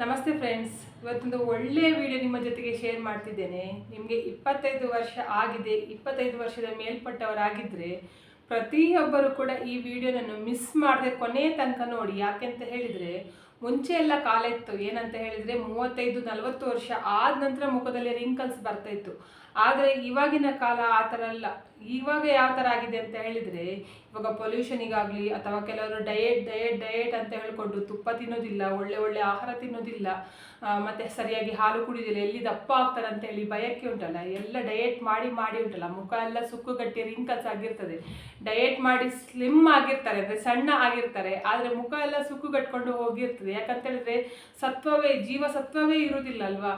ನಮಸ್ತೆ ಫ್ರೆಂಡ್ಸ್ ಇವತ್ತೊಂದು ಒಳ್ಳೆಯ ವಿಡಿಯೋ ನಿಮ್ಮ ಜೊತೆಗೆ ಶೇರ್ ಮಾಡ್ತಿದ್ದೇನೆ. ನಿಮಗೆ ಇಪ್ಪತ್ತೈದು ವರ್ಷ ಆಗಿದೆ. ಇಪ್ಪತ್ತೈದು ವರ್ಷದ ಮೇಲ್ಪಟ್ಟವರಾಗಿದ್ದರೆ ಪ್ರತಿಯೊಬ್ಬರು ಕೂಡ ಈ ವಿಡಿಯೋನನ್ನು ಮಿಸ್ ಮಾಡದೆ ಕೊನೆಯ ತನಕ ನೋಡಿ. ಯಾಕೆಂತ ಹೇಳಿದರೆ, ಮುಂಚೆ ಎಲ್ಲ ಕಾಲ ಇತ್ತು. ಏನಂತ ಹೇಳಿದರೆ, ಮೂವತ್ತೈದು ನಲವತ್ತು ವರ್ಷ ಆದ ನಂತರ ಮುಖದಲ್ಲಿ ರಿಂಕಲ್ಸ್ ಬರ್ತಾ ಇತ್ತು. ಆದರೆ ಇವಾಗಿನ ಕಾಲ ಆ ಥರ ಅಲ್ಲ. ಇವಾಗ ಯಾವ ಥರ ಆಗಿದೆ ಅಂತ ಹೇಳಿದರೆ, ಇವಾಗ ಪೊಲ್ಯೂಷನಿಗಾಗಲಿ ಅಥವಾ ಕೆಲವರು ಡಯೆಟ್ ಡಯೆಟ್ ಡಯೆಟ್ ಅಂತ ಹೇಳಿಕೊಂಡು ತುಪ್ಪ ತಿನ್ನೋದಿಲ್ಲ, ಒಳ್ಳೆ ಒಳ್ಳೆ ಆಹಾರ ತಿನ್ನೋದಿಲ್ಲ ಮತ್ತು ಸರಿಯಾಗಿ ಹಾಲು ಕುಡಿಯೋದಿಲ್ಲ ಎಲ್ಲಿ ದಪ್ಪ ಆಗ್ತಾರೆ ಅಂತ ಹೇಳಿ ಭಯಕ್ಕೆ ಉಂಟಲ್ಲ. ಎಲ್ಲ ಡಯೆಟ್ ಮಾಡಿ ಮಾಡಿ ಉಂಟಲ್ಲ. ಮುಖ ಎಲ್ಲ ಸುಕ್ಕುಗಟ್ಟಿ ರಿಂಕಲ್ಸ್ ಆಗಿರ್ತದೆ. ಡಯೆಟ್ ಮಾಡಿ ಸ್ಲಿಮ್ ಆಗಿರ್ತಾರೆ, ಅಂದರೆ ಸಣ್ಣ ಆಗಿರ್ತಾರೆ. ಆದರೆ ಮುಖ ಎಲ್ಲ ಸುಕ್ಕುಗಟ್ಕೊಂಡು ಹೋಗಿರ್ತದೆ. ಯಾಕಂತ ಹೇಳಿದ್ರೆ ಸತ್ವವೇ, ಜೀವ ಸತ್ವವೇ ಇರುವುದಿಲ್ಲ ಅಲ್ವಾ?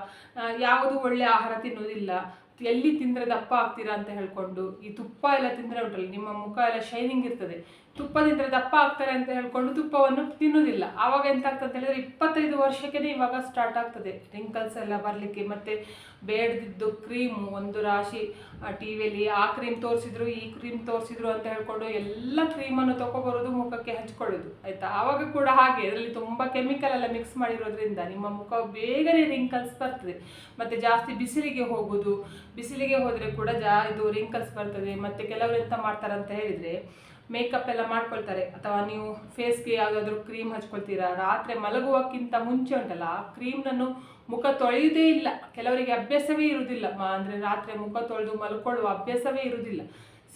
ಯಾವುದು ಒಳ್ಳೆ ಆಹಾರ ತಿನ್ನೋದಿಲ್ಲ. ಎಲ್ಲಿ ತಿಂದರೆ ದಪ್ಪ ಆಗ್ತೀರಾ ಅಂತ ಹೇಳ್ಕೊಂಡು ಈ ತುಪ್ಪ ಎಲ್ಲ ತಿಂದರೆ ಉಂಟಲ್ಲ, ನಿಮ್ಮ ಮುಖ ಎಲ್ಲ ಶೈನಿಂಗ್ ಇರ್ತದೆ. ತುಪ್ಪ ತಿಂದರೆ ದಪ್ಪ ಆಗ್ತಾರೆ ಅಂತ ಹೇಳ್ಕೊಂಡು ತುಪ್ಪವನ್ನು ತಿನ್ನೋದಿಲ್ಲ ಆವಾಗ ಎಂತ ಆಗ್ತದೆ ಹೇಳಿದ್ರೆ ಇಪ್ಪತ್ತೈದು ವರ್ಷಕ್ಕೆ ಇವಾಗ ಸ್ಟಾರ್ಟ್ ಆಗ್ತದೆ. ರಿಂಕಲ್ಸ್ ಎಲ್ಲ ಬರಲಿಕ್ಕೆ ಮತ್ತೆ ಬೇಡದಿದ್ದು ಕ್ರೀಮು ಒಂದು ರಾಶಿ ಟಿ ವಿಯಲ್ಲಿ ಆ ಕ್ರೀಮ್ ತೋರಿಸಿದ್ರು, ಈ ಕ್ರೀಮ್ ತೋರಿಸಿದ್ರು ಅಂತ ಹೇಳ್ಕೊಂಡು ಎಲ್ಲ ಕ್ರೀಮನ್ನು ತೊಗೊಬರೋದು ಮುಖಕ್ಕೆ ಹಚ್ಕೊಳ್ಳೋದು. ಆಯಿತಾ? ಆವಾಗ ಕೂಡ ಹಾಗೆ. ಅದರಲ್ಲಿ ತುಂಬ ಕೆಮಿಕಲ್ ಎಲ್ಲ ಮಿಕ್ಸ್ ಮಾಡಿರೋದ್ರಿಂದ ನಿಮ್ಮ ಮುಖ ಬೇಗನೆ ರಿಂಕಲ್ಸ್ ಬರ್ತದೆ. ಮತ್ತೆ ಜಾಸ್ತಿ ಬಿಸಿಲಿಗೆ ಹೋಗೋದು. ಬಿಸಿಲಿಗೆ ಹೋದರೆ ಕೂಡ ಜಾ, ಇದು ರಿಂಕಲ್ಸ್ ಬರ್ತದೆ. ಮತ್ತೆ ಕೆಲವರು ಎಂತ ಮಾಡ್ತಾರೆ ಅಂತ ಹೇಳಿದರೆ ಮೇಕಪ್ ಎಲ್ಲ ಮಾಡ್ಕೊಳ್ತಾರೆ. ಅಥವಾ ನೀವು ಫೇಸ್ಗೆ ಯಾವುದಾದ್ರೂ ಕ್ರೀಮ್ ಹಚ್ಕೊಳ್ತೀರಾ, ರಾತ್ರಿ ಮಲಗುವಕ್ಕಿಂತ ಮುಂಚೆ ಉಂಟಲ್ಲ, ಆ ಕ್ರೀಮ್ನನ್ನು ಮುಖ ತೊಳೆಯುವುದೇ ಇಲ್ಲ. ಕೆಲವರಿಗೆ ಅಭ್ಯಾಸವೇ ಇರುವುದಿಲ್ಲ. ಅಂದರೆ ರಾತ್ರಿ ಮುಖ ತೊಳೆದು ಮಲ್ಕೊಳ್ಳುವ ಅಭ್ಯಾಸವೇ ಇರುವುದಿಲ್ಲ.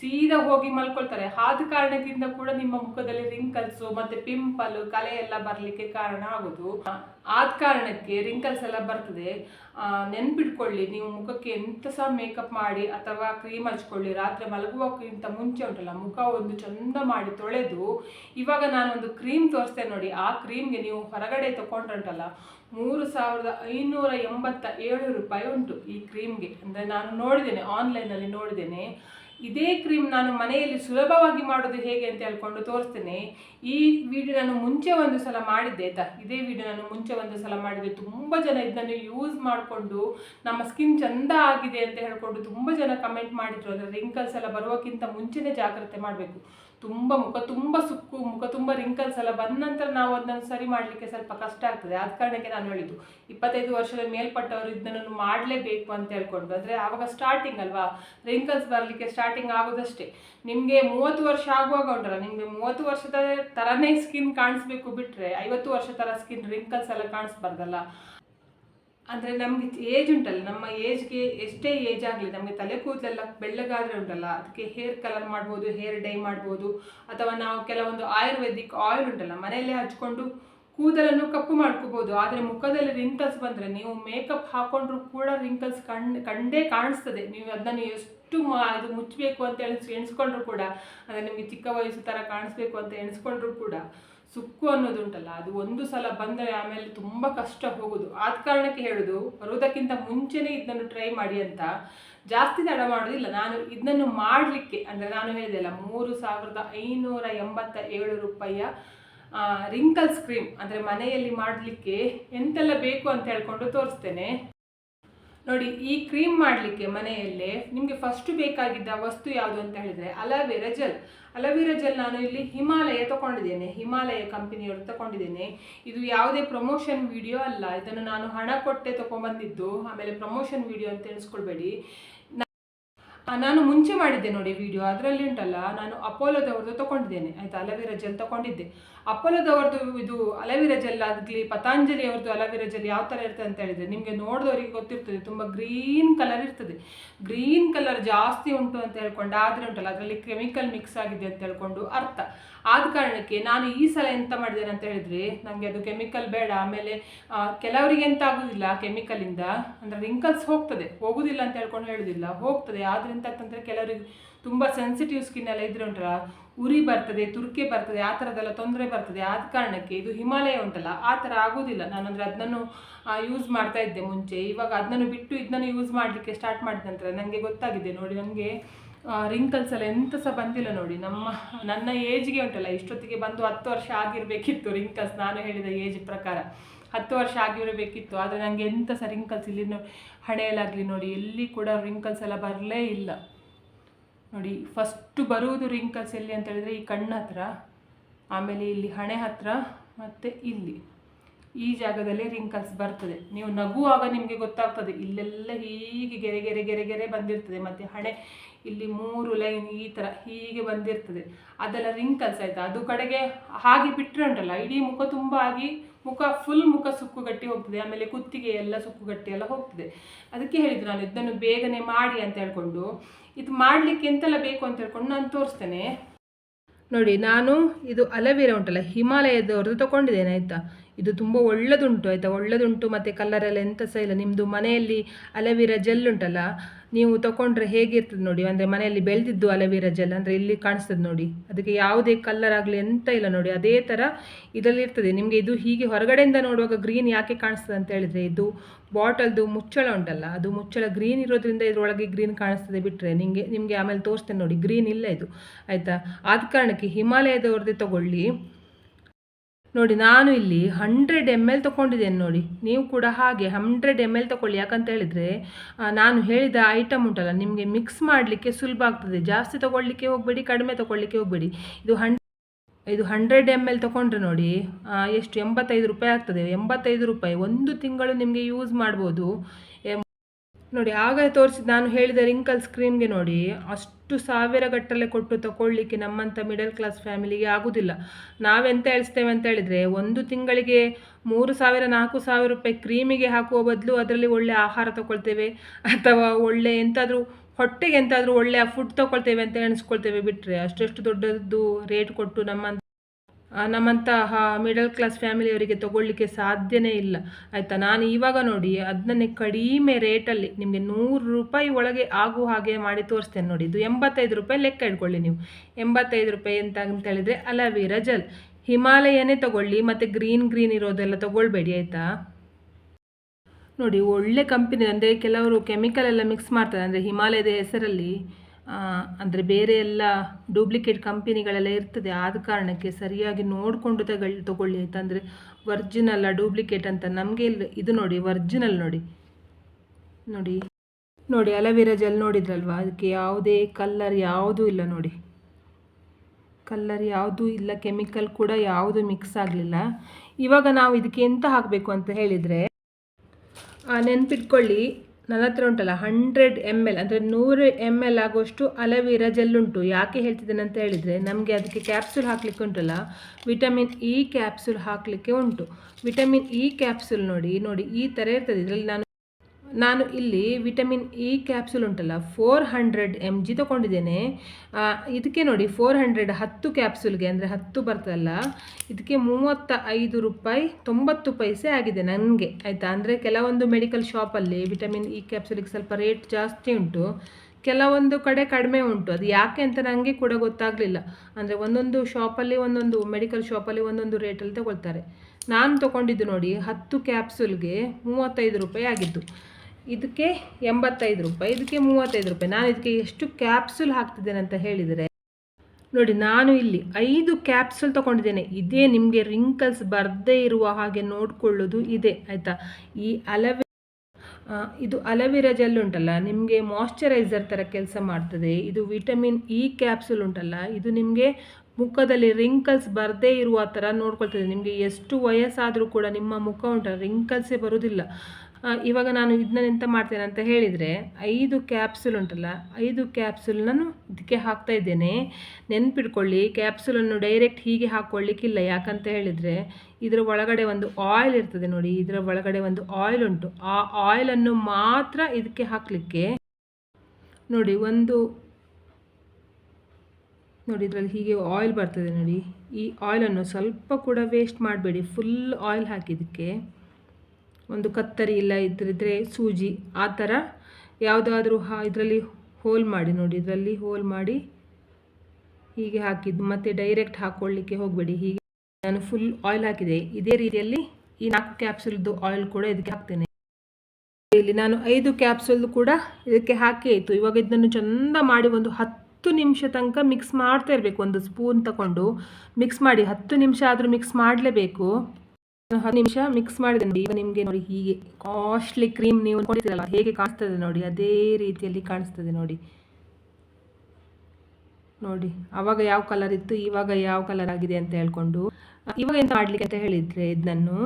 ಸೀದಾ ಹೋಗಿ ಮಲ್ಕೊಳ್ತಾರೆ. ಆದ ಕಾರಣದಿಂದ ಕೂಡ ನಿಮ್ಮ ಮುಖದಲ್ಲಿ ರಿಂಕಲ್ಸು ಮತ್ತೆ ಪಿಂಪಲ್ ಕಲೆ ಎಲ್ಲ ಬರಲಿಕ್ಕೆ ಕಾರಣ ಆಗೋದು. ಆದ ಕಾರಣಕ್ಕೆ ರಿಂಕಲ್ಸ್ ಎಲ್ಲ ಬರ್ತದೆ. ನೆನ್ಪಿಟ್ಕೊಳ್ಳಿ, ನೀವು ಮುಖಕ್ಕೆ ಎಂತ ಸಹ ಮೇಕಪ್ ಮಾಡಿ ಅಥವಾ ಕ್ರೀಮ್ ಹಚ್ಕೊಳ್ಳಿ, ರಾತ್ರಿ ಮಲಗುವಕ್ಕಿಂತ ಮುಂಚೆ ಉಂಟಲ್ಲ, ಮುಖ ಒಂದು ಚಂದ ಮಾಡಿ ತೊಳೆದು, ಇವಾಗ ನಾನೊಂದು ಕ್ರೀಮ್ ತೋರಿಸ್ತೇನೆ ನೋಡಿ, ಆ ಕ್ರೀಮ್ಗೆ ನೀವು ಹೊರಗಡೆ ತಗೊಂಡ್ರಂಟಲ್ಲ ಮೂರು ಸಾವಿರದ ಐನೂರ ಎಂಬತ್ತ ಏಳು ರೂಪಾಯಿ ಉಂಟು ಈ ಕ್ರೀಮ್ಗೆ ಅಂದರೆ ನಾನು ನೋಡಿದ್ದೇನೆ ಆನ್ಲೈನಲ್ಲಿ ನೋಡಿದ್ದೇನೆ. ಇದೇ ಕ್ರೀಮ್ ನಾನು ಮನೆಯಲ್ಲಿ ಸುಲಭವಾಗಿ ಮಾಡೋದು ಹೇಗೆ ಅಂತ ಹೇಳ್ಕೊಂಡು ತೋರಿಸ್ತೇನೆ. ಈ ವಿಡಿಯೋ ನಾನು ಮುಂಚೆ ಒಂದು ಸಲ ಮಾಡಿದ್ದೆ, ಆಯ್ತಾ? ಇದೇ ವಿಡಿಯೋ ನಾನು ಮುಂಚೆ ಒಂದು ಸಲ ಮಾಡಿದ್ದೆ. ತುಂಬ ಜನ ಇದನ್ನು ಯೂಸ್ ಮಾಡಿಕೊಂಡು ನಮ್ಮ ಸ್ಕಿನ್ ಚಂದ ಆಗಿದೆ ಅಂತ ಹೇಳ್ಕೊಂಡು ತುಂಬ ಜನ ಕಮೆಂಟ್ ಮಾಡಿದ್ರು. ಅಂದರೆ ರಿಂಕಲ್ಸ್ ಎಲ್ಲ ಬರೋಕ್ಕಿಂತ ಮುಂಚೆನೇ ಜಾಗ್ರತೆ ಮಾಡಬೇಕು. ತುಂಬ ಮುಖ, ತುಂಬ ಸುಕ್ಕು, ಮುಖ ತುಂಬ ರಿಂಕಲ್ಸ್ ಎಲ್ಲ ಬಂದ ನಂತರ ನಾವು ಅದನ್ನು ಸರಿ ಮಾಡಲಿಕ್ಕೆ ಸ್ವಲ್ಪ ಕಷ್ಟ ಆಗ್ತದೆ. ಆದ ಕಾರಣಕ್ಕೆ ನಾನು ಹೇಳಿದ್ದು, ಇಪ್ಪತ್ತೈದು ವರ್ಷದ ಮೇಲ್ಪಟ್ಟವರು ಇದನ್ನು ಮಾಡಲೇಬೇಕು ಅಂತ ಹೇಳ್ಕೊಂಡು ಅಂದರೆ ಆವಾಗ ಸ್ಟಾರ್ಟಿಂಗ್ ಅಲ್ವಾ? ರಿಂಕಲ್ಸ್ ಬರಲಿಕ್ಕೆ ಸ್ಟಾರ್ಟಿಂಗ್ ಆಗೋದಷ್ಟೇ. ನಿಮಗೆ ಮೂವತ್ತು ವರ್ಷ ಆಗುವಾಗ ಉಂಟಲ್ಲ, ನಿಮಗೆ ಮೂವತ್ತು ವರ್ಷದ ಥರನೇ ಸ್ಕಿನ್ ಕಾಣಿಸ್ಬೇಕು ಬಿಟ್ಟರೆ ಐವತ್ತು ವರ್ಷ ಥರ ಸ್ಕಿನ್ ರಿಂಕಲ್ಸ್ ಎಲ್ಲ ಕಾಣಿಸ್ಬಾರ್ದಲ್ಲ. ಅಂದರೆ ನಮಗೆ ಏಜ್ ಉಂಟಲ್ಲ, ನಮ್ಮ ಏಜ್ಗೆ ಎಷ್ಟೇ ಏಜ್ ಆಗಲಿ ನಮಗೆ ತಲೆ ಕೂದಲೆಲ್ಲ ಬೆಳ್ಳಗಾದರೆ ಉಂಟಲ್ಲ, ಅದಕ್ಕೆ ಹೇರ್ ಕಲರ್ ಮಾಡ್ಬೋದು ಹೇರ್ ಡೈ ಮಾಡ್ಬೋದು, ಅಥವಾ ನಾವು ಕೆಲವೊಂದು ಆಯುರ್ವೇದಿಕ್ ಆಯಿಲ್ ಉಂಟಲ್ಲ, ಮನೆಯಲ್ಲೇ ಹಚ್ಕೊಂಡು ಕೂದಲನ್ನು ಕಪ್ಪು ಮಾಡ್ಕೋಬೋದು, ಆದರೆ ಮುಖದಲ್ಲಿ ರಿಂಕಲ್ಸ್ ಬಂದರೆ ನೀವು ಮೇಕಪ್ ಹಾಕೊಂಡ್ರೂ ಕೂಡ ರಿಂಕಲ್ಸ್ ಕಣ್ ಕಂಡೇ ಕಾಣಿಸ್ತದೆ. ನೀವು ಅದನ್ನು ಎಷ್ಟು ಮಾ ಇದು ಮುಚ್ಚಬೇಕು ಅಂತ ಎಣಿಸ್, ಎಣಿಸ್ಕೊಂಡ್ರು ಕೂಡ, ಅಂದರೆ ನಿಮಗೆ ಚಿಕ್ಕ ವಯಸ್ಸು ಥರ ಕಾಣಿಸ್ಬೇಕು ಅಂತ ಎಣಿಸ್ಕೊಂಡ್ರು ಕೂಡ ಸುಕ್ಕು ಅನ್ನೋದುಂಟಲ್ಲ, ಅದು ಒಂದು ಸಲ ಬಂದರೆ ಆಮೇಲೆ ತುಂಬ ಕಷ್ಟ ಹೋಗೋದು. ಆದ ಕಾರಣಕ್ಕೆ ಹೇಳೋದು, ಬರುವುದಕ್ಕಿಂತ ಮುಂಚೆನೇ ಇದನ್ನು ಟ್ರೈ ಮಾಡಿ ಅಂತ ಜಾಸ್ತಿ ತಡ ಮಾಡೋದಿಲ್ಲ. ನಾನು ಇದನ್ನು ಮಾಡಲಿಕ್ಕೆ, ಅಂದರೆ ನಾನು ಹೇಳಿದೆಲ್ಲ ಮೂರು ಸಾವಿರದ ಐನೂರ ಎಂಬತ್ತ ಏಳು ರೂಪಾಯಿಯ ರಿಂಕಲ್ಸ್ ಕ್ರೀಮ್ ಅಂದರೆ ಮನೆಯಲ್ಲಿ ಮಾಡಲಿಕ್ಕೆ ಎಂತೆಲ್ಲ ಬೇಕು ಅಂತ ಹೇಳ್ಕೊಂಡು ತೋರಿಸ್ತೇನೆ. ನೋಡಿ, ಈ ಕ್ರೀಮ್ ಮಾಡಲಿಕ್ಕೆ ಮನೆಯಲ್ಲೇ ನಿಮಗೆ ಫಸ್ಟ್ ಬೇಕಾಗಿದ್ದ ವಸ್ತು ಯಾವುದು ಅಂತ ಹೇಳಿದರೆ ಅಲವೇರಾ ಜೆಲ್ ಅಲವೇರಾ ಜೆಲ್ ನಾನು ಇಲ್ಲಿ ಹಿಮಾಲಯ ತಗೊಂಡಿದ್ದೇನೆ. ಹಿಮಾಲಯ ಕಂಪನಿಯವರು ತಗೊಂಡಿದ್ದೇನೆ. ಇದು ಯಾವುದೇ ಪ್ರಮೋಷನ್ ವಿಡಿಯೋ ಅಲ್ಲ. ಇದನ್ನು ನಾನು ಹಣ ಕೊಟ್ಟೆ ತಗೊಂಬಂದಿದ್ದು ಆಮೇಲೆ ಪ್ರಮೋಷನ್ ವಿಡಿಯೋ ಅಂತ ಎಣಿಸ್ಕೊಳ್ಬೇಡಿ. ನಾನು ಮುಂಚೆ ಮಾಡಿದ್ದೆ ನೋಡಿ ವಿಡಿಯೋ ಅದರಲ್ಲಿ ಉಂಟಲ್ಲ, ನಾನು ಅಪೋಲೋದವ್ರದ್ದು ತಗೊಂಡಿದ್ದೇನೆ, ಆಯ್ತಾ? ಅಲವೀರ ಜೆಲ್ ತಗೊಂಡಿದ್ದೆ. ಅಪೋಲೋದವ್ರದ್ದು ಇದು ಅಲವೀರ ಜೆಲ್ ಆಗಲಿ ಪತಾಂಜಲಿ ಅವ್ರದ್ದು ಅಲವೀರ ಜೆಲ್ ಯಾವ ಥರ ಇರ್ತದೆ ಅಂತ ಹೇಳಿದ್ರೆ, ನಿಮಗೆ ನೋಡಿದವರಿಗೆ ಗೊತ್ತಿರ್ತದೆ, ತುಂಬ ಗ್ರೀನ್ ಕಲರ್ ಇರ್ತದೆ. ಗ್ರೀನ್ ಕಲರ್ ಜಾಸ್ತಿ ಉಂಟು ಅಂತ ಹೇಳ್ಕೊಂಡು, ಆದರೆ ಉಂಟಲ್ಲ, ಅದರಲ್ಲಿ ಕೆಮಿಕಲ್ ಮಿಕ್ಸ್ ಆಗಿದೆ ಅಂತ ಹೇಳ್ಕೊಂಡು ಅರ್ಥ. ಆದ ಕಾರಣಕ್ಕೆ ನಾನು ಈ ಸಲ ಎಂತ ಮಾಡಿದ್ದೇನೆ ಅಂತ ಹೇಳಿದ್ರೆ ನನಗೆ ಅದು ಕೆಮಿಕಲ್ ಬೇಡ, ಆಮೇಲೆ ಕೆಲವರಿಗೆ ಎಂತ ಆಗುದಿಲ್ಲ ಕೆಮಿಕಲಿಂದ ಅಂದರೆ ರಿಂಕಲ್ಸ್ ಹೋಗ್ತದೆ, ಹೋಗುದಿಲ್ಲ ಅಂತ ಹೇಳ್ಕೊಂಡು ಹೇಳುದಿಲ್ಲ, ಹೋಗ್ತದೆ ಆದ್ರೆ ಎಂತ ಅಂತಂದರೆ ಕೆಲವರಿಗೆ ತುಂಬ ಸೆನ್ಸಿಟಿವ್ ಸ್ಕಿನ್ ಎಲ್ಲ ಇದ್ರೆ ಉಂಟಲ್ಲ, ಉರಿ ಬರ್ತದೆ, ತುರ್ಕೆ ಬರ್ತದೆ, ಆ ಥರದ್ದೆಲ್ಲ ತೊಂದರೆ ಬರ್ತದೆ. ಆದ ಕಾರಣಕ್ಕೆ ಇದು ಹಿಮಾಲಯ ಉಂಟಲ್ಲ, ಆ ಥರ ಆಗೋದಿಲ್ಲ. ನಾನಂದರೆ ಅದನ್ನು ಯೂಸ್ ಮಾಡ್ತಾ ಇದ್ದೆ ಮುಂಚೆ. ಇವಾಗ ಅದನ್ನು ಬಿಟ್ಟು ಇದನ್ನು ಯೂಸ್ ಮಾಡಲಿಕ್ಕೆ ಸ್ಟಾರ್ಟ್ ಮಾಡಿದ ನಂತರ ನನಗೆ ಗೊತ್ತಾಗಿದೆ ನೋಡಿ ನನಗೆ ರಿಂಕಲ್ಸ್ ಎಲ್ಲ ಎಂತ ಸಹ ಬಂದಿಲ್ಲ ನೋಡಿ. ನಮ್ಮ, ನನ್ನ ಏಜ್ಗೆ ಉಂಟಲ್ಲ, ಇಷ್ಟೊತ್ತಿಗೆ ಬಂದು ಹತ್ತು ವರ್ಷ ಆಗಿರಬೇಕಿತ್ತು ರಿಂಕಲ್ಸ್ ನಾನು ಹೇಳಿದ ಏಜ್ ಪ್ರಕಾರ ಹತ್ತು ವರ್ಷ ಆಗಿರಬೇಕಿತ್ತು. ಆದರೆ ನನಗೆ ಎಂತ ಸಹ ರಿಂಕಲ್ಸ್ ಇಲ್ಲಿ ಹಣೆಯಲ್ಲಾಗಲಿ ನೋಡಿ, ಎಲ್ಲಿ ಕೂಡ ರಿಂಕಲ್ಸ್ ಎಲ್ಲ ಬರಲೇ ಇಲ್ಲ. ನೋಡಿ ಫಸ್ಟು ಬರುವುದು ರಿಂಕಲ್ಸ್ ಎಲ್ಲಿ ಅಂತ ಹೇಳಿದರೆ ಈ ಕಣ್ಣ ಹತ್ರ, ಆಮೇಲೆ ಇಲ್ಲಿ ಹಣೆ ಹತ್ರ ಮತ್ತು ಇಲ್ಲಿ. ಈ ಜಾಗದಲ್ಲಿ ರಿಂಕಲ್ಸ್ ಬರ್ತದೆ. ನೀವು ನಗುವಾಗ ನಿಮಗೆ ಗೊತ್ತಾಗ್ತದೆ, ಇಲ್ಲೆಲ್ಲ ಹೀಗೆ ಗೆರೆ ಗೆರೆ ಗೆರೆ ಗೆರೆ ಬಂದಿರ್ತದೆ. ಮತ್ತು ಹಣೆ ಇಲ್ಲಿ ಮೂರು ಲೈನ್ ಈ ಥರ ಹೀಗೆ ಬಂದಿರ್ತದೆ. ಅದೆಲ್ಲ ರಿಂಕಲ್ಸ್ ಆಯಿತಾ? ಅದು ಕಡೆಗೆ ಹಾಗೆ ಬಿಟ್ಟರೆ ಉಂಟಲ್ಲ, ಇಡೀ ಮುಖ ತುಂಬ ಆಗಿ ಮುಖ ಫುಲ್ ಮುಖ ಸುಕ್ಕುಗಟ್ಟಿ ಹೋಗ್ತದೆ. ಆಮೇಲೆ ಕುತ್ತಿಗೆ ಎಲ್ಲ ಸುಕ್ಕುಗಟ್ಟಿ ಎಲ್ಲ ಹೋಗ್ತದೆ. ಅದಕ್ಕೆ ಹೇಳಿದ್ದು ನಾನು, ಇದನ್ನು ಬೇಗನೆ ಮಾಡಿ ಅಂತ ಹೇಳ್ಕೊಂಡು. ಇದು ಮಾಡಲಿಕ್ಕೆ ಎಂತೆಲ್ಲ ಬೇಕು ಅಂತ ಹೇಳ್ಕೊಂಡು ನಾನು ತೋರಿಸ್ತೇನೆ. ನೋಡಿ, ನಾನು ಇದು ಅಲವೀರ ಉಂಟಲ್ಲ, ಹಿಮಾಲಯದವ್ರದ್ದು ತಗೊಂಡಿದ್ದೇನೆ, ಆಯಿತಾ? ಇದು ತುಂಬ ಒಳ್ಳೆದುಂಟು, ಆಯಿತಾ? ಒಳ್ಳೆದುಂಟು, ಮತ್ತು ಕಲರೆಲ್ಲ ಎಂತ ಸಹ ಇಲ್ಲ. ನಿಮ್ಮದು ಮನೆಯಲ್ಲಿ ಅಲವೀರ ಜೆಲ್ ಉಂಟಲ್ಲ ನೀವು ತಗೊಂಡ್ರೆ ಹೇಗಿರ್ತದೆ ನೋಡಿ, ಅಂದರೆ ಮನೆಯಲ್ಲಿ ಬೆಳೆದಿದ್ದು ಅಲವೀರ ಜೆಲ್, ಅಂದರೆ ಇಲ್ಲಿ ಕಾಣಿಸ್ತದೆ ನೋಡಿ. ಅದಕ್ಕೆ ಯಾವುದೇ ಕಲ್ಲರ್ ಆಗಲಿ ಎಂತ ಇಲ್ಲ ನೋಡಿ, ಅದೇ ಥರ ಇದರಲ್ಲಿ ಇರ್ತದೆ. ನಿಮಗೆ ಇದು ಹೀಗೆ ಹೊರಗಡೆಯಿಂದ ನೋಡುವಾಗ ಗ್ರೀನ್ ಯಾಕೆ ಕಾಣಿಸ್ತದೆ ಅಂತ ಹೇಳಿದರೆ, ಇದು ಬಾಟಲ್ದು ಮುಚ್ಚಳ ಉಂಟಲ್ಲ, ಅದು ಮುಚ್ಚಳ ಗ್ರೀನ್ ಇರೋದ್ರಿಂದ ಇದರೊಳಗೆ ಗ್ರೀನ್ ಕಾಣಿಸ್ತದೆ ಬಿಟ್ಟರೆ ನಿಮಗೆ ನಿಮಗೆ ಆಮೇಲೆ ತೋರಿಸ್ತೇನೆ ನೋಡಿ ಗ್ರೀನ್ ಇಲ್ಲ ಇದು, ಆಯಿತಾ? ಆದ ಕಾರಣಕ್ಕೆ ಹಿಮಾಲಯದವ್ರದ್ದೇ ತಗೊಳ್ಳಿ. ನೋಡಿ, ನಾನು ಇಲ್ಲಿ ಹಂಡ್ರೆಡ್ ಎಂ ಎಲ್ ತೊಗೊಂಡಿದ್ದೇನೆ ನೋಡಿ. ನೀವು ಕೂಡ ಹಾಗೆ ಹಂಡ್ರೆಡ್ ಎಂ ಎಲ್ ತೊಗೊಳ್ಳಿ ಯಾಕಂತ ಹೇಳಿದರೆ ನಾನು ಹೇಳಿದ ಐಟಮ್ ಉಂಟಲ್ಲ, ನಿಮಗೆ ಮಿಕ್ಸ್ ಮಾಡಲಿಕ್ಕೆ ಸುಲಭ ಆಗ್ತದೆ. ಜಾಸ್ತಿ ತಗೊಳ್ಳಿಕ್ಕೆ ಹೋಗಬೇಡಿ, ಕಡಿಮೆ ತೊಗೊಳ್ಳಿಕ್ಕೆ ಹೋಗಬೇಡಿ. ಇದು ಹಂಡ್ ಇದು ಹಂಡ್ರೆಡ್ ಎಂ ಎಲ್ ತೊಗೊಂಡ್ರೆ ನೋಡಿ ಎಷ್ಟು ಎಂಬತ್ತೈದು ರೂಪಾಯಿ ಆಗ್ತದೆ. ಎಂಬತ್ತೈದು ರೂಪಾಯಿ. ಒಂದು ತಿಂಗಳು ನಿಮಗೆ ಯೂಸ್ ಮಾಡ್ಬೋದು. ನೋಡಿ ಆಗ ತೋರಿಸಿದ ನಾನು ಹೇಳಿದ ರಿಂಕಲ್ ಸ್ಕ್ರೀನ್ಗೆ ನೋಡಿ, ಅಷ್ಟು ಸಾವಿರ ಗಟ್ಟಲೆ ಕೊಟ್ಟು ತಗೊಳ್ಳಿಕ್ಕೆ ನಮ್ಮಂಥ ಮಿಡಲ್ ಕ್ಲಾಸ್ ಫ್ಯಾಮಿಲಿಗೆ ಆಗೋದಿಲ್ಲ. ನಾವೆಂತ ಹೇಳ್ತೇವೆ ಅಂತ ಹೇಳಿದರೆ, ಒಂದು ತಿಂಗಳಿಗೆ ಮೂರು ಸಾವಿರ, ನಾಲ್ಕು ಸಾವಿರ ರೂಪಾಯಿ ಕ್ರೀಮಿಗೆ ಹಾಕುವ ಬದಲು ಅದರಲ್ಲಿ ಒಳ್ಳೆ ಆಹಾರ ತಗೊಳ್ತೇವೆ, ಅಥವಾ ಒಳ್ಳೆ ಎಂತಾದರೂ, ಹೊಟ್ಟೆಗೆ ಎಂತಾದರೂ ಒಳ್ಳೆಯ ಫುಡ್ ತಗೊಳ್ತೇವೆ ಅಂತ ಎಣಿಸ್ಕೊಳ್ತೇವೆ ಬಿಟ್ಟರೆ ಅಷ್ಟೆಷ್ಟು ದೊಡ್ಡದ್ದು ರೇಟ್ ಕೊಟ್ಟು ನಮ್ಮ ನಮ್ಮಂತಹ ಮಿಡಲ್ ಕ್ಲಾಸ್ ಫ್ಯಾಮಿಲಿಯವರಿಗೆ ತೊಗೊಳ್ಳಿಕ್ಕೆ ಸಾಧ್ಯನೇ ಇಲ್ಲ. ಆಯಿತಾ? ನಾನು ಇವಾಗ ನೋಡಿ ಅದನ್ನೇ ಕಡಿಮೆ ರೇಟಲ್ಲಿ ನಿಮಗೆ ನೂರು ರೂಪಾಯಿ ಒಳಗೆ ಆಗುವ ಹಾಗೆ ಮಾಡಿ ತೋರಿಸ್ತೇನೆ ನೋಡಿ. ಇದು ಎಂಬತ್ತೈದು ರೂಪಾಯಿ ಲೆಕ್ಕ ಇಟ್ಕೊಳ್ಳಿ ನೀವು. ಎಂಬತ್ತೈದು ರೂಪಾಯಿ ಅಂತ ಅಂತ ಹೇಳಿದರೆ ಜಲ್ ಜೆಲ್ ಹಿಮಾಲಯನೇ ತಗೊಳ್ಳಿ, ಮತ್ತು ಗ್ರೀನ್ ಗ್ರೀನ್ ಇರೋದೆಲ್ಲ ತೊಗೊಳ್ಬೇಡಿ, ಆಯಿತಾ? ನೋಡಿ, ಒಳ್ಳೆ ಕಂಪನಿ ಅಂದರೆ ಕೆಲವರು ಕೆಮಿಕಲ್ ಎಲ್ಲ ಮಿಕ್ಸ್ ಮಾಡ್ತಾರೆ. ಅಂದರೆ ಹಿಮಾಲಯದ ಹೆಸರಲ್ಲಿ ಅಂದರೆ ಬೇರೆ ಎಲ್ಲ ಡೂಪ್ಲಿಕೇಟ್ ಕಂಪನಿಗಳೆಲ್ಲ ಇರ್ತದೆ. ಆದ ಕಾರಣಕ್ಕೆ ಸರಿಯಾಗಿ ನೋಡಿಕೊಂಡು ತಗೊಳ್, ತಗೊಳ್ಳಿ ಆಯ್ತಂದರೆ ವರ್ಜಿನಲ್ಲ ಡೂಪ್ಲಿಕೇಟ್ ಅಂತ ನಮಗೆ ಇಲ್ಲ. ಇದು ನೋಡಿ ವರ್ಜಿನಲ್ ನೋಡಿ. ನೋಡಿ ನೋಡಿ, ಅಲವೀರಾ ಜೆಲ್ ನೋಡಿದ್ರಲ್ವ? ಅದಕ್ಕೆ ಯಾವುದೇ ಕಲ್ಲರ್ ಯಾವುದೂ ಇಲ್ಲ ನೋಡಿ. ಕಲ್ಲರ್ ಯಾವುದೂ ಇಲ್ಲ ಕೆಮಿಕಲ್ ಕೂಡ ಯಾವುದು ಮಿಕ್ಸ್ ಆಗಲಿಲ್ಲ. ಇವಾಗ ನಾವು ಇದಕ್ಕೆ ಎಂತ ಹಾಕಬೇಕು ಅಂತ ಹೇಳಿದರೆ ನೆನ್ಪಿಟ್ಕೊಳ್ಳಿ. ನನ್ನ ಹತ್ರ ಉಂಟಲ್ಲ ಹಂಡ್ರೆಡ್ ಎಂ ಎಲ್ ಅಂದರೆ ನೂರು ಎಂ ಎಲ್ ಆಗುವಷ್ಟು ಅಲವೀರಾ ಜೆಲ್ ಉಂಟು. ಯಾಕೆ ಹೇಳ್ತಿದ್ದೇನೆ ಅಂತ ಹೇಳಿದರೆ, ನಮಗೆ ಅದಕ್ಕೆ ಕ್ಯಾಪ್ಸುಲ್ ಹಾಕಲಿಕ್ಕೆ ಉಂಟಲ್ಲ ವಿಟಮಿನ್ ಇ ಕ್ಯಾಪ್ಸುಲ್ ಹಾಕಲಿಕ್ಕೆ ಉಂಟು. ವಿಟಮಿನ್ ಇ ಕ್ಯಾಪ್ಸುಲ್ ನೋಡಿ ನೋಡಿ ಈ ಥರ ಇರ್ತದೆ. ಇದರಲ್ಲಿ ನಾನು ನಾನು ಇಲ್ಲಿ ವಿಟಮಿನ್ ಇ ಕ್ಯಾಪ್ಸುಲ್ ಉಂಟಲ್ಲ ಫೋರ್ ಹಂಡ್ರೆಡ್ ಎಂ ಜಿ ತೊಗೊಂಡಿದ್ದೇನೆ. ಇದಕ್ಕೆ ನೋಡಿ ಫೋರ್ ಹಂಡ್ರೆಡ್ ಹತ್ತು ಕ್ಯಾಪ್ಸುಲ್ಗೆ ಅಂದರೆ ಹತ್ತು ಬರ್ತದಲ್ಲ, ಇದಕ್ಕೆ ಮೂವತ್ತ ಐದು ರೂಪಾಯಿ, ತೊಂಬತ್ತು ಪೈಸೆ ಆಗಿದೆ ನನಗೆ, ಆಯಿತಾ? ಅಂದರೆ ಕೆಲವೊಂದು ಮೆಡಿಕಲ್ ಶಾಪಲ್ಲಿ ವಿಟಮಿನ್ ಇ ಕ್ಯಾಪ್ಸೂಲಿಗೆ ಸ್ವಲ್ಪ ರೇಟ್ ಜಾಸ್ತಿ ಉಂಟು. ಕೆಲವೊಂದು ಕಡೆ ಕಡಿಮೆ ಉಂಟು. ಅದು ಯಾಕೆ ಅಂತ ನನಗೆ ಕೂಡ ಗೊತ್ತಾಗಲಿಲ್ಲ. ಅಂದರೆ ಒಂದೊಂದು ಶಾಪಲ್ಲಿ ಒಂದೊಂದು ಮೆಡಿಕಲ್ ಶಾಪಲ್ಲಿ ಒಂದೊಂದು ರೇಟಲ್ಲಿ ತಗೊಳ್ತಾರೆ. ನಾನು ತೊಗೊಂಡಿದ್ದು ನೋಡಿ, ಹತ್ತು ಕ್ಯಾಪ್ಸುಲ್ಗೆ ಮೂವತ್ತೈದು ರೂಪಾಯಿ ಆಗಿದ್ದು. ಇದಕ್ಕೆ ಎಂಬತ್ತೈದು ರೂಪಾಯಿ, ಇದಕ್ಕೆ ಮೂವತ್ತೈದು ರೂಪಾಯಿ. ನಾನು ಇದಕ್ಕೆ ಎಷ್ಟು ಕ್ಯಾಪ್ಸುಲ್ ಹಾಕ್ತಿದ್ದೇನೆ ಅಂತ ಹೇಳಿದರೆ, ನೋಡಿ, ನಾನು ಇಲ್ಲಿ ಐದು ಕ್ಯಾಪ್ಸುಲ್ ತೊಗೊಂಡಿದ್ದೇನೆ. ಇದೇ ನಿಮಗೆ ರಿಂಕಲ್ಸ್ ಬರದೇ ಇರುವ ಹಾಗೆ ನೋಡಿಕೊಳ್ಳೋದು ಇದೆ, ಆಯಿತಾ? ಈ ಅಲವೆ ಇದು ಅಲವಿರಾ ಜೆಲ್ ಉಂಟಲ್ಲ, ನಿಮಗೆ ಮಾಯಶ್ಚರೈಸರ್ ಥರ ಕೆಲಸ ಮಾಡ್ತದೆ. ಇದು ವಿಟಮಿನ್ ಇ ಕ್ಯಾಪ್ಸುಲ್ ಉಂಟಲ್ಲ, ಇದು ನಿಮಗೆ ಮುಖದಲ್ಲಿ ರಿಂಕಲ್ಸ್ ಬರದೇ ಇರುವ ಥರ ನೋಡ್ಕೊಳ್ತದೆ. ನಿಮಗೆ ಎಷ್ಟು ವಯಸ್ಸಾದರೂ ಕೂಡ ನಿಮ್ಮ ಮುಖ ಉಂಟಲ್ಲ ರಿಂಕಲ್ಸೇ ಬರೋದಿಲ್ಲ. ಇವಾಗ ನಾನು ಇದನ್ನ ಎಂತ ಮಾಡ್ತೇನೆ ಅಂತ ಹೇಳಿದರೆ, ಐದು ಕ್ಯಾಪ್ಸುಲ್ ಉಂಟಲ್ಲ, ಐದು ಕ್ಯಾಪ್ಸುಲ್ ನಾನು ಇದಕ್ಕೆ ಹಾಕ್ತಾ ಇದ್ದೇನೆ. ನೆನ್ಪಿಡ್ಕೊಳ್ಳಿ ಕ್ಯಾಪ್ಸುಲನ್ನು ಡೈರೆಕ್ಟ್ ಹೀಗೆ ಹಾಕ್ಕೊಳ್ಳಿಕ್ಕಿಲ್ಲ. ಯಾಕಂತ ಹೇಳಿದರೆ, ಇದರ ಒಳಗಡೆ ಒಂದು ಆಯಿಲ್ ಇರ್ತದೆ ನೋಡಿ, ಇದರ ಒಳಗಡೆ ಒಂದು ಆಯಿಲ್ ಉಂಟು. ಆ ಆಯಿಲನ್ನು ಮಾತ್ರ ಇದಕ್ಕೆ ಹಾಕಲಿಕ್ಕೆ, ನೋಡಿ, ಒಂದು, ನೋಡಿ, ಇದರಲ್ಲಿ ಹೀಗೆ ಆಯಿಲ್ ಬರ್ತದೆ ನೋಡಿ. ಈ ಆಯಿಲನ್ನು ಸ್ವಲ್ಪ ಕೂಡ ವೇಸ್ಟ್ ಮಾಡಬೇಡಿ. ಫುಲ್ ಆಯಿಲ್ ಹಾಕಿದ್ದಕ್ಕೆ ಒಂದು ಕತ್ತರಿ ಇಲ್ಲ ಇದ್ರಿದ್ರೆ ಸೂಜಿ, ಆ ಥರ ಯಾವುದಾದ್ರೂ ಹಾ, ಇದರಲ್ಲಿ ಹೋಲ್ ಮಾಡಿ ನೋಡಿ, ಇದರಲ್ಲಿ ಹೋಲ್ ಮಾಡಿ ಹೀಗೆ ಹಾಕಿದ್ದು. ಮತ್ತು ಡೈರೆಕ್ಟ್ ಹಾಕ್ಕೊಳ್ಳಿಕ್ಕೆ ಹೋಗಬೇಡಿ, ಹೀಗೆ. ನಾನು ಫುಲ್ ಆಯಿಲ್ ಹಾಕಿದೆ. ಇದೇ ರೀತಿಯಲ್ಲಿ ಈ ನಾಲ್ಕು ಕ್ಯಾಪ್ಸುಲ್ದು ಆಯಿಲ್ ಕೂಡ ಇದಕ್ಕೆ ಹಾಕ್ತೇನೆ. ಇಲ್ಲಿ ನಾನು ಐದು ಕ್ಯಾಪ್ಸುಲ್ ಕೂಡ ಇದಕ್ಕೆ ಹಾಕಿ ಆಯಿತು ಇವಾಗ ಇದನ್ನು ಚೆಂದ ಮಾಡಿ ಒಂದು ಹತ್ತು ನಿಮಿಷ ತನಕ ಮಿಕ್ಸ್ ಮಾಡ್ತಾ ಇರಬೇಕು. ಒಂದು ಸ್ಪೂನ್ ತಗೊಂಡು ಮಿಕ್ಸ್ ಮಾಡಿ, ಹತ್ತು ನಿಮಿಷ ಆದರೂ ಮಿಕ್ಸ್ ಮಾಡಲೇಬೇಕು. ಹತ್ತು ನಿಮಿಷ ಮಿಕ್ಸ್ ಮಾಡಿದೆ ನೋಡಿ. ಈಗ ನಿಮಗೆ ನೋಡಿ ಹೀಗೆ ಕಾಸ್ಟ್ಲಿ ಕ್ರೀಮ್ ನೀವು ಕೊಡ್ತೀರಲ್ಲ ಹೇಗೆ ಕಾಣಿಸ್ತದೆ ನೋಡಿ. ಅದೇ ರೀತಿಯಲ್ಲಿ ಕಾಣಿಸ್ತದೆ ನೋಡಿ. ನೋಡಿ, ಅವಾಗ ಯಾವ ಕಲರ್ ಇತ್ತು, ಇವಾಗ ಯಾವ ಕಲರ್ ಆಗಿದೆ ಅಂತ ಹೇಳ್ಕೊಂಡು. ಇವಾಗ ಎಂತ ಮಾಡ್ಲಿಕ್ಕೆ ಅಂತ ಹೇಳಿದ್ರೆ ಇದನ್ನು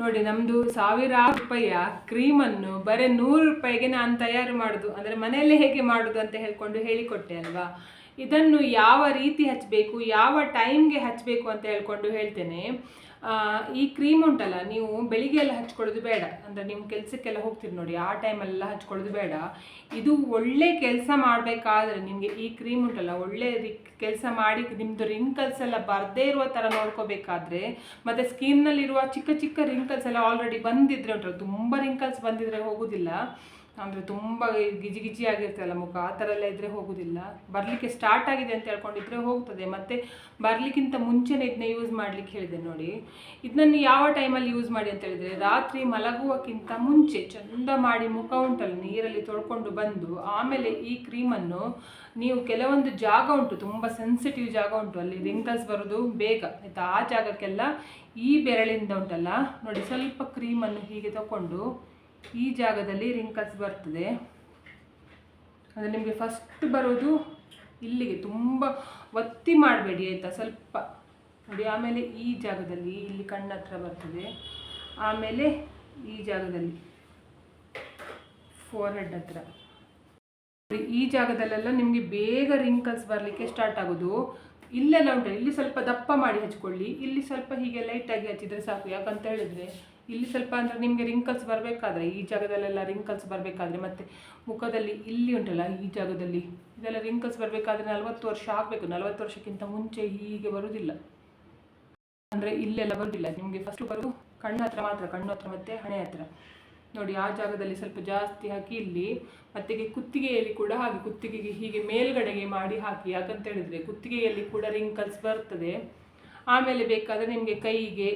ನೋಡಿ ನಮ್ಮದು ಸಾವಿರಾರು ರೂಪಾಯಿಯ ಕ್ರೀಮನ್ನು ಬರೀ ನೂರು ರೂಪಾಯಿಗೆ ನಾನು ತಯಾರು ಮಾಡೋದು. ಅಂದರೆ ಮನೆಯಲ್ಲೇ ಹೇಗೆ ಮಾಡೋದು ಅಂತ ಹೇಳ್ಕೊಂಡು ಹೇಳಿಕೊಟ್ಟೆ ಅಲ್ವಾ? ಇದನ್ನು ಯಾವ ರೀತಿ ಹಚ್ಚಬೇಕು ಯಾವ ಟೈಮ್ಗೆ ಹಚ್ಚಬೇಕು ಅಂತ ಹೇಳ್ಕೊಂಡು ಹೇಳ್ತೇನೆ. ಈ ಕ್ರೀಮ್ ಉಂಟಲ್ಲ, ನೀವು ಬೆಳಿಗ್ಗೆ ಎಲ್ಲ ಹಚ್ಕೊಳ್ಳೋದು ಬೇಡ. ಅಂದರೆ ನಿಮ್ಮ ಕೆಲಸಕ್ಕೆಲ್ಲ ಹೋಗ್ತೀರಿ ನೋಡಿ, ಆ ಟೈಮಲ್ಲೆಲ್ಲ ಹಚ್ಕೊಳ್ಳೋದು ಬೇಡ. ಇದು ಒಳ್ಳೆ ಕೆಲಸ ಮಾಡಬೇಕಾದ್ರೆ ನಿಮಗೆ ಈ ಕ್ರೀಮ್ ಉಂಟಲ್ಲ, ಒಳ್ಳೆ ಕೆಲಸ ಮಾಡಿ ನಿಮ್ಮದು ರಿಂಕಲ್ಸ್ ಎಲ್ಲ ಬರದೇ ಇರುವ ಥರ ನೋಡ್ಕೋಬೇಕಾದ್ರೆ, ಮತ್ತು ಸ್ಕಿನ್ನಲ್ಲಿರುವ ಚಿಕ್ಕ ಚಿಕ್ಕ ರಿಂಕಲ್ಸ್ ಎಲ್ಲ ಆಲ್ರೆಡಿ ಬಂದಿದ್ರೆ ಉಂಟಲ್ಲ, ತುಂಬ ರಿಂಕಲ್ಸ್ ಬಂದಿದ್ರೆ ಹೋಗೋದಿಲ್ಲ. ಅಂದರೆ ತುಂಬ ಗಿಜಿ ಗಿಜಿ ಆಗಿರ್ತಲ್ಲ ಮುಖ, ಆ ಥರ ಎಲ್ಲ ಇದ್ದರೆ ಹೋಗೋದಿಲ್ಲ. ಬರಲಿಕ್ಕೆ ಸ್ಟಾರ್ಟ್ ಆಗಿದೆ ಅಂತ ಹೇಳ್ಕೊಂಡಿದ್ರೆ ಹೋಗ್ತದೆ. ಮತ್ತು ಬರಲಿಕ್ಕಿಂತ ಮುಂಚೆನೇ ಇದನ್ನ ಯೂಸ್ ಮಾಡಲಿಕ್ಕೆ ಹೇಳಿದೆ ನೋಡಿ. ಇದನ್ನು ಯಾವ ಟೈಮಲ್ಲಿ ಯೂಸ್ ಮಾಡಿ ಅಂತ ಹೇಳಿದರೆ, ರಾತ್ರಿ ಮಲಗುವಕ್ಕಿಂತ ಮುಂಚೆ ಚಂದ ಮಾಡಿ ಮುಖ ಉಂಟಲ್ಲ, ನೀರಲ್ಲಿ ತೊಳ್ಕೊಂಡು ಬಂದು, ಆಮೇಲೆ ಈ ಕ್ರೀಮನ್ನು ನೀವು ಕೆಲವೊಂದು ಜಾಗ ಉಂಟು, ತುಂಬ ಸೆನ್ಸಿಟಿವ್ ಜಾಗ ಉಂಟು, ಅಲ್ಲಿ ರಿಂಕಲ್ಸ್ ಬರೋದು ಬೇಗ, ಆಯಿತಾ? ಆ ಜಾಗಕ್ಕೆಲ್ಲ ಈ ಬೆರಳಿಂದ ಉಂಟಲ್ಲ, ನೋಡಿ ಸ್ವಲ್ಪ ಕ್ರೀಮನ್ನು ಹೀಗೆ ತಗೊಂಡು ಈ ಜಾಗದಲ್ಲಿ ರಿಂಕಲ್ಸ್ ಬರ್ತದೆ. ಅಂದರೆ ನಿಮಗೆ ಫಸ್ಟ್ ಬರೋದು ಇಲ್ಲಿಗೆ, ತುಂಬ ಒತ್ತಿ ಮಾಡಬೇಡಿ ಆಯಿತಾ? ಸ್ವಲ್ಪ ನೋಡಿ, ಆಮೇಲೆ ಈ ಜಾಗದಲ್ಲಿ, ಇಲ್ಲಿ ಕಣ್ಣ ಹತ್ರ ಬರ್ತದೆ. ಆಮೇಲೆ ಈ ಜಾಗದಲ್ಲಿ ಫೋರ್ ಹೆಡ್ ಹತ್ರ ಈ ಜಾಗದಲ್ಲೆಲ್ಲ ನಿಮಗೆ ಬೇಗ ರಿಂಕಲ್ಸ್ ಬರಲಿಕ್ಕೆ ಸ್ಟಾರ್ಟ್ ಆಗೋದು. ಇಲ್ಲೆಲ್ಲ ಉಂಟು ಇಲ್ಲಿ ಸ್ವಲ್ಪ ದಪ್ಪ ಮಾಡಿ ಹಚ್ಕೊಳ್ಳಿ. ಇಲ್ಲಿ ಸ್ವಲ್ಪ ಹೀಗೆ ಲೈಟಾಗಿ ಹಚ್ಚಿದರೆ ಸಾಕು, ಯಾಕಂತ ಹೇಳಿದ್ರೆ. ಇಲ್ಲಿ ಸ್ವಲ್ಪ ಅಂದರೆ ನಿಮಗೆ ರಿಂಕಲ್ಸ್ ಬರಬೇಕಾದ್ರೆ, ಈ ಜಾಗದಲ್ಲೆಲ್ಲ ರಿಂಕಲ್ಸ್ ಬರಬೇಕಾದ್ರೆ, ಮತ್ತು ಮುಖದಲ್ಲಿ ಇಲ್ಲಿ ಉಂಟಲ್ಲ, ಈ ಜಾಗದಲ್ಲಿ ಇದೆಲ್ಲ ರಿಂಕಲ್ಸ್ ಬರಬೇಕಾದ್ರೆ ನಲ್ವತ್ತು ವರ್ಷ ಆಗಬೇಕು. ನಲವತ್ತು ವರ್ಷಕ್ಕಿಂತ ಮುಂಚೆ ಹೀಗೆ ಬರುವುದಿಲ್ಲ ಅಂದರೆ ಇಲ್ಲೆಲ್ಲ ಬರುವುದಿಲ್ಲ ನಿಮಗೆ ಫಸ್ಟು ಬರೋದು ಕಣ್ಣು ಹತ್ರ ಮಾತ್ರ, ಕಣ್ಣು ಹತ್ರ ಮತ್ತು ಹಣೆ ಹತ್ರ. ನೋಡಿ, ಆ ಜಾಗದಲ್ಲಿ ಸ್ವಲ್ಪ ಜಾಸ್ತಿ ಹಾಕಿ ಇಲ್ಲಿ ಮತ್ತೆ ಕುತ್ತಿಗೆಯಲ್ಲಿ ಕೂಡ ಹಾಗೆ, ಕುತ್ತಿಗೆಗೆ ಹೀಗೆ ಮೇಲ್ಗಡೆಗೆ ಮಾಡಿ ಹಾಕಿ. ಯಾಕಂತ ಹೇಳಿದರೆ ಕುತ್ತಿಗೆಯಲ್ಲಿ ಕೂಡ ರಿಂಕಲ್ಸ್ ಬರ್ತದೆ. ಆಮೇಲೆ ಬೇಕಾದರೆ ನಿಮಗೆ ಕೈಗೆ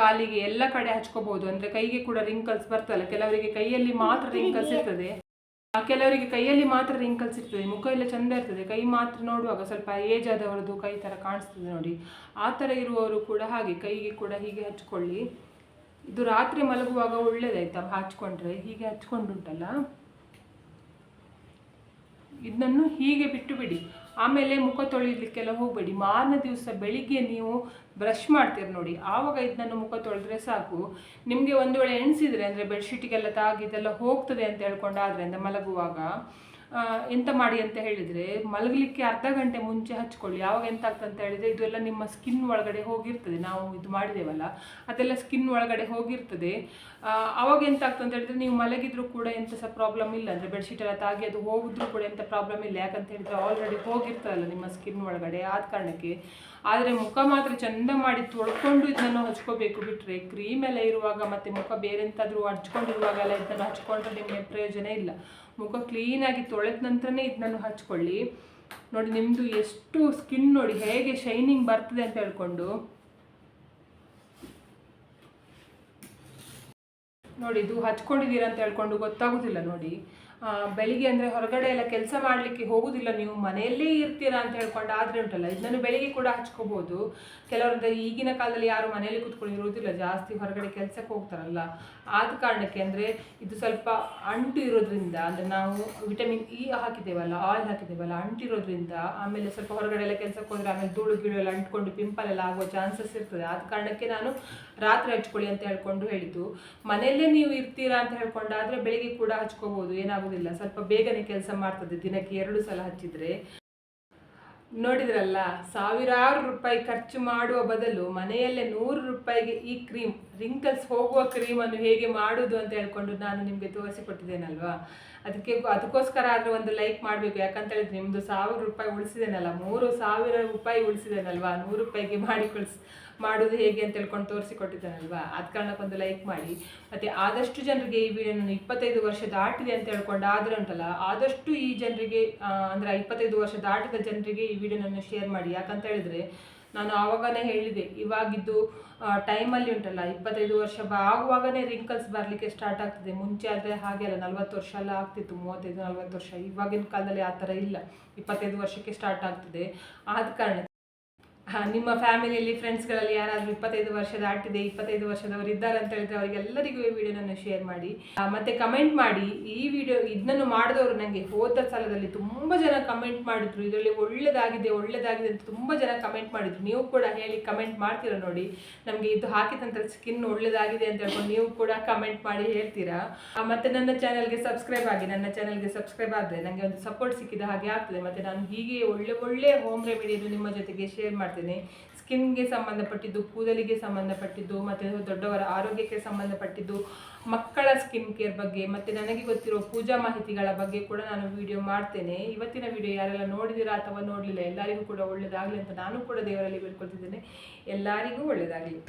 ಕಾಲಿಗೆ ಎಲ್ಲ ಕಡೆ ಹಚ್ಕೋಬಹುದು ಅಂದ್ರೆ ಕೈಗೆ ಕೂಡ ರಿಂಕಲ್ಸ್ ಬರ್ತಲ್ಲ. ಕೆಲವರಿಗೆ ಕೈಯಲ್ಲಿ ಮಾತ್ರ ರಿಂಕಲ್ಸ್ ಇರ್ತದೆ. ಕೆಲವರಿಗೆ ಕೈಯಲ್ಲಿ ಮಾತ್ರ ರಿಂಕಲ್ಸ್ ಇರ್ತದೆ. ಮುಖ ಎಲ್ಲ ಚಂದ ಇರ್ತದೆ. ಕೈ ಮಾತ್ರ ನೋಡುವಾಗ ಸ್ವಲ್ಪ ಏಜ್ ಆದವರದ್ದು ಕೈ ತರ ಕಾಣಿಸ್ತದೆ ನೋಡಿ. ಆ ತರ ಇರುವವರು ಕೂಡ ಹಾಗೆ ಕೈಗೆ ಕೂಡ ಹೀಗೆ ಹಚ್ಕೊಳ್ಳಿ. ಇದು ರಾತ್ರಿ ಮಲಗುವಾಗ ಒಳ್ಳೇದಾಯ್ತಾ? ಹಚ್ಕೊಂಡ್ರೆ ಹೀಗೆ ಹಚ್ಕೊಂಡುಂಟಲ್ಲ? ಇದನ್ನು ಹೀಗೆ ಬಿಟ್ಟು ಬಿಡಿ. ಆಮೇಲೆ ಮುಖ ತೊಳಿಲಿಕ್ಕೆಲ್ಲ ಹೋಗಬೇಡಿ. ಮಾರನೇ ದಿವಸ ಬೆಳಿಗ್ಗೆ ನೀವು ಬ್ರಷ್ ಮಾಡ್ತೀರಿ ನೋಡಿ. ಆವಾಗ ಇದನ್ನು ಮುಖ ತೊಳೆದ್ರೆ ಸಾಕು. ನಿಮಗೆ ಒಂದು ವೇಳೆ ಎಣಿಸಿದರೆ ಅಂದರೆ ಬೆಡ್ಶೀಟಿಗೆಲ್ಲ ತಾಗಿದೆಲ್ಲ ಹೋಗ್ತದೆ ಅಂತ ಹೇಳ್ಕೊಂಡು ಆದ್ರಿಂದ ಮಲಗುವಾಗ ಎಂತ ಮಾಡಿ ಅಂತ ಹೇಳಿದರೆ, ಮಲಗಲಿಕ್ಕೆ ಅರ್ಧ ಗಂಟೆ ಮುಂಚೆ ಹಚ್ಕೊಳ್ಳಿ. ಯಾವಾಗ ಎಂತ ಆಗ್ತದೆ ಅಂತ ಹೇಳಿದರೆ ಇದೆಲ್ಲ ನಿಮ್ಮ ಸ್ಕಿನ್ ಒಳಗಡೆ ಹೋಗಿರ್ತದೆ. ನಾವು ಇದು ಮಾಡಿದೇವಲ್ಲ, ಅದೆಲ್ಲ ಸ್ಕಿನ್ ಒಳಗಡೆ ಹೋಗಿರ್ತದೆ. ಅವಾಗ ಎಂತ ಆಗ್ತದೆ ಅಂತ ಹೇಳಿದ್ರೆ, ನೀವು ಮಲಗಿದ್ರು ಕೂಡ ಎಂತ ಸಹ ಪ್ರಾಬ್ಲಮ್ ಇಲ್ಲ. ಅಂದರೆ ಬೆಡ್ಶೀಟ್ ಎಲ್ಲ ತಾಗಿ ಅದು ಹೋಗಿದ್ರು ಕೂಡ ಎಂತ ಪ್ರಾಬ್ಲಮ್ ಇಲ್ಲ. ಯಾಕಂತ ಹೇಳಿದ್ರೆ ಆಲ್ರೆಡಿ ಹೋಗಿರ್ತದಲ್ಲ ನಿಮ್ಮ ಸ್ಕಿನ್ ಒಳಗಡೆ. ಆದ ಕಾರಣಕ್ಕೆ ಆದರೆ ಮುಖ ಮಾತ್ರ ಚಂದ ಮಾಡಿ ತೊಳ್ಕೊಂಡು ಇದನ್ನು ಹಚ್ಕೋಬೇಕು ಬಿಟ್ಟರೆ ಕ್ರೀಮ್ ಎಲ್ಲ ಇರುವಾಗ ಮತ್ತು ಮುಖ ಬೇರೆ ಎಂತಾದರೂ ಹಚ್ಕೊಂಡಿರುವಾಗೆಲ್ಲ, ಇದನ್ನು ಹಚ್ಕೊಂಡ್ರೆ ನಿಮಗೆ ಪ್ರಯೋಜನ ಇಲ್ಲ. ಮುಖ ಕ್ಲೀನಾಗಿ ತೊಳೆದ ನಂತರನೇ ಇದನ್ನು ಹಚ್ಕೊಳ್ಳಿ. ನೋಡಿ ನಿಮ್ಮದು ಎಷ್ಟು ಸ್ಕಿನ್ ನೋಡಿ ಹೇಗೆ ಶೈನಿಂಗ್ ಬರ್ತದೆ ಅಂತ ಹೇಳ್ಕೊಂಡು. ನೋಡಿ ಇದು ಹಚ್ಕೊಂಡಿದ್ದೀರಾ ಅಂತ ಹೇಳ್ಕೊಂಡು ಗೊತ್ತಾಗೋದಿಲ್ಲ ನೋಡಿ. ಬೆಳಿಗ್ಗೆ ಅಂದರೆ ಹೊರಗಡೆ ಎಲ್ಲ ಕೆಲಸ ಮಾಡಲಿಕ್ಕೆ ಹೋಗೋದಿಲ್ಲ. ನೀವು ಮನೆಯಲ್ಲೇ ಇರ್ತೀರಾ ಅಂತ ಹೇಳ್ಕೊಂಡು ಆದರೆ ಉಂಟಲ್ಲ, ಇದನ್ನು ಬೆಳಿಗ್ಗೆ ಕೂಡ ಹಚ್ಕೋಬೋದು. ಕೆಲವರದ್ದು ಈಗಿನ ಕಾಲದಲ್ಲಿ ಯಾರು ಮನೆಯಲ್ಲಿ ಕೂತ್ಕೊಂಡಿರೋದಿಲ್ಲ ಜಾಸ್ತಿ ಹೊರಗಡೆ ಕೆಲಸಕ್ಕೆ ಹೋಗ್ತಾರಲ್ಲ. ಆದ ಕಾರಣಕ್ಕೆ ಅಂದರೆ ಇದು ಸ್ವಲ್ಪ ಅಂಟು ಇರೋದ್ರಿಂದ, ಅಂದರೆ ನಾವು ವಿಟಮಿನ್ ಇ ಹಾಕಿದ್ದೇವಲ್ಲ ಆಯಿಲ್ ಹಾಕಿದ್ದೇವಲ್ಲ ಅಂಟಿರೋದ್ರಿಂದ ಆಮೇಲೆ ಸ್ವಲ್ಪ ಹೊರಗಡೆ ಎಲ್ಲ ಕೆಲಸಕ್ಕೆ ಹೋದ್ರೆ ಆಮೇಲೆ ಧೂಳು ಗೀಳು ಎಲ್ಲ ಅಂಟ್ಕೊಂಡು ಪಿಂಪಲ್ ಎಲ್ಲ ಆಗುವ ಚಾನ್ಸಸ್ ಇರ್ತದೆ. ಆದ ಕಾರಣಕ್ಕೆ ನಾನು ರಾತ್ರಿ ಹಚ್ಕೊಳ್ಳಿ ಅಂತ ಹೇಳ್ಕೊಂಡು ಹೇಳಿದ್ದು. ಮನೆಯಲ್ಲೇ ನೀವು ಇರ್ತೀರಾ ಅಂತ ಹೇಳ್ಕೊಂಡಾದ್ರೆ ಬೆಳಿಗ್ಗೆ ಕೂಡ ಹಚ್ಕೋಬಹುದು ಏನಾಗೋದಿಲ್ಲ ಸ್ವಲ್ಪ ಬೇಗನೆ ಕೆಲಸ ಮಾಡ್ತದೆ. ದಿನಕ್ಕೆ ಎರಡು ಸಲ ಹಚ್ಚಿದ್ರೆ. ನೋಡಿದ್ರಲ್ಲ, ಸಾವಿರಾರು ರೂಪಾಯಿ ಖರ್ಚು ಮಾಡುವ ಬದಲು ಮನೆಯಲ್ಲೇ ನೂರು ರೂಪಾಯಿಗೆ ಈ ಕ್ರೀಮ್ ರಿಂಕಲ್ಸ್ ಹೋಗುವ ಕ್ರೀಮನ್ನು ಹೇಗೆ ಮಾಡುವುದು ಅಂತ ಹೇಳ್ಕೊಂಡು ನಾನು ನಿಮಗೆ ತೋರಿಸಿಕೊಟ್ಟಿದ್ದೇನಲ್ವಾ ಅದಕ್ಕೆ, ಅದಕ್ಕೋಸ್ಕರ ಆದರೂ ಒಂದು ಲೈಕ್ ಮಾಡಬೇಕು. ಯಾಕಂತ ಹೇಳಿದ್ರೆ ನಿಮ್ಮದು ಸಾವಿರ ರೂಪಾಯಿ ಉಳಿಸಿದೇನಲ್ಲ, ಮೂರು ಸಾವಿರ ರೂಪಾಯಿ ಉಳಿಸಿದೇನಲ್ವಾ? ನೂರು ರೂಪಾಯಿಗೆ ಮಾಡಿ ಕಳಿಸ್ ಮಾಡೋದು ಹೇಗೆ ಅಂತ ಹೇಳ್ಕೊಂಡು ತೋರಿಸಿಕೊಟ್ಟಿದ್ದಾನಲ್ವಾ? ಆದ ಕಾರಣಕ್ಕೊಂದು ಲೈಕ್ ಮಾಡಿ. ಮತ್ತು ಆದಷ್ಟು ಜನರಿಗೆ ಈ ವಿಡಿಯೋ ನಾನು ಇಪ್ಪತ್ತೈದು ವರ್ಷ ದಾಟಿದೆ ಅಂತ ಹೇಳ್ಕೊಂಡು ಆದರೆ ಉಂಟಲ್ಲ, ಆದಷ್ಟು ಈ ಜನರಿಗೆ ಅಂದರೆ ಇಪ್ಪತ್ತೈದು ವರ್ಷ ದಾಟಿದ ಜನರಿಗೆ ಈ ವಿಡಿಯೋನನ್ನು ಶೇರ್ ಮಾಡಿ. ಯಾಕಂತ ಹೇಳಿದ್ರೆ, ನಾನು ಆವಾಗನೇ ಹೇಳಿದೆ, ಇವಾಗಿದ್ದು ಟೈಮಲ್ಲಿ ಉಂಟಲ್ಲ, ಇಪ್ಪತ್ತೈದು ವರ್ಷ ಆಗುವಾಗನೇ ರಿಂಕಲ್ಸ್ ಬರಲಿಕ್ಕೆ ಸ್ಟಾರ್ಟ್ ಆಗ್ತದೆ. ಮುಂಚೆ ಆದರೆ ಹಾಗೆ ಅಲ್ಲ, ನಲ್ವತ್ತು ವರ್ಷ ಎಲ್ಲ ಆಗ್ತಿತ್ತು, ಮೂವತ್ತೈದು, ನಲ್ವತ್ತು ವರ್ಷ. ಇವಾಗಿನ ಕಾಲದಲ್ಲಿ ಆ ಥರ ಇಲ್ಲ. ಇಪ್ಪತ್ತೈದು ವರ್ಷಕ್ಕೆ ಸ್ಟಾರ್ಟ್ ಆಗ್ತದೆ. ಆದ ಕಾರಣ ನಿಮ್ಮ ಫ್ಯಾಮಿಲಿಯಲ್ಲಿ, ಫ್ರೆಂಡ್ಸ್ಗಳಲ್ಲಿ ಯಾರಾದರೂ ಇಪ್ಪತ್ತೈದು ವರ್ಷ ದಾಟಿದೆ ಇಪ್ಪತ್ತೈದು ವರ್ಷದವರು ಇದ್ದಾರೆ ಅಂತ ಹೇಳಿದ್ರೆ ಅವರಿಗೆಲ್ಲರಿಗೂ ಈ ವಿಡಿಯೋನನ್ನು ಶೇರ್ ಮಾಡಿ. ಮತ್ತೆ ಕಮೆಂಟ್ ಮಾಡಿ. ಈ ವಿಡಿಯೋ ಇದನ್ನು ಮಾಡಿದವರು ನನಗೆ ಹೋದ ಸಲದಲ್ಲಿ ತುಂಬ ಜನ ಕಮೆಂಟ್ ಮಾಡಿದ್ರು. ಇದರಲ್ಲಿ ಒಳ್ಳೇದಾಗಿದೆ ಒಳ್ಳೇದಾಗಿದೆ ಅಂತ ತುಂಬ ಜನ ಕಮೆಂಟ್ ಮಾಡಿದ್ರು. ನೀವು ಕೂಡ ಹೇಳಿ ಕಮೆಂಟ್ ಮಾಡ್ತೀರಾ ನೋಡಿ. ನಮಗೆ ಇದು ಹಾಕಿದ ನಂತರ ಸ್ಕಿನ್ ಒಳ್ಳೇದಾಗಿದೆ ಅಂತ ಹೇಳ್ಕೊಂಡು ನೀವು ಕೂಡ ಕಮೆಂಟ್ ಮಾಡಿ ಹೇಳ್ತೀರಾ. ಮತ್ತೆ ನನ್ನ ಚಾನಲ್ಗೆ ಸಬ್ಸ್ಕ್ರೈಬ್ ಆಗಿ, ನನ್ನ ಚಾನಲ್ಗೆ ಸಬ್ಸ್ಕ್ರೈಬ್ ಆದರೆ ನನಗೆ ಒಂದು ಸಪೋರ್ಟ್ ಸಿಕ್ಕಿದ ಹಾಗೆ ಆಗ್ತದೆ. ಮತ್ತೆ ನಾನು ಹೀಗೆ ಒಳ್ಳೆ ಒಳ್ಳೆ ಹೋಮ್ ರೆಮಿಡಿಯನ್ನು ನಿಮ್ಮ ಜೊತೆಗೆ ಶೇರ್ ಮಾಡ್ತೇನೆ. ಸ್ಕಿನ್ಗೆ ಸಂಬಂಧಪಟ್ಟಿದ್ದು, ಕೂದಲಿಗೆ ಸಂಬಂಧಪಟ್ಟಿದ್ದು, ಮತ್ತು ದೊಡ್ಡವರ ಆರೋಗ್ಯಕ್ಕೆ ಸಂಬಂಧಪಟ್ಟಿದ್ದು, ಮಕ್ಕಳ ಸ್ಕಿನ್ ಕೇರ್ ಬಗ್ಗೆ, ಮತ್ತು ನನಗೆ ಗೊತ್ತಿರೋ ಪೂಜಾ ಮಾಹಿತಿಗಳ ಬಗ್ಗೆ ಕೂಡ ನಾನು ವಿಡಿಯೋ ಮಾಡ್ತೇನೆ. ಇವತ್ತಿನ ವಿಡಿಯೋ ಯಾರೆಲ್ಲ ನೋಡಿದಿರಾ ಅಥವಾ ನೋಡಲಿಲ್ಲ, ಎಲ್ಲರಿಗೂ ಕೂಡ ಒಳ್ಳೆಯದಾಗಲಿ ಅಂತ ನಾನು ಕೂಡ ದೇವರಲ್ಲಿ ಬೇಡ್ಕೊಳ್ತಿದ್ದೇನೆ. ಎಲ್ಲರಿಗೂ ಒಳ್ಳೆಯದಾಗಲಿ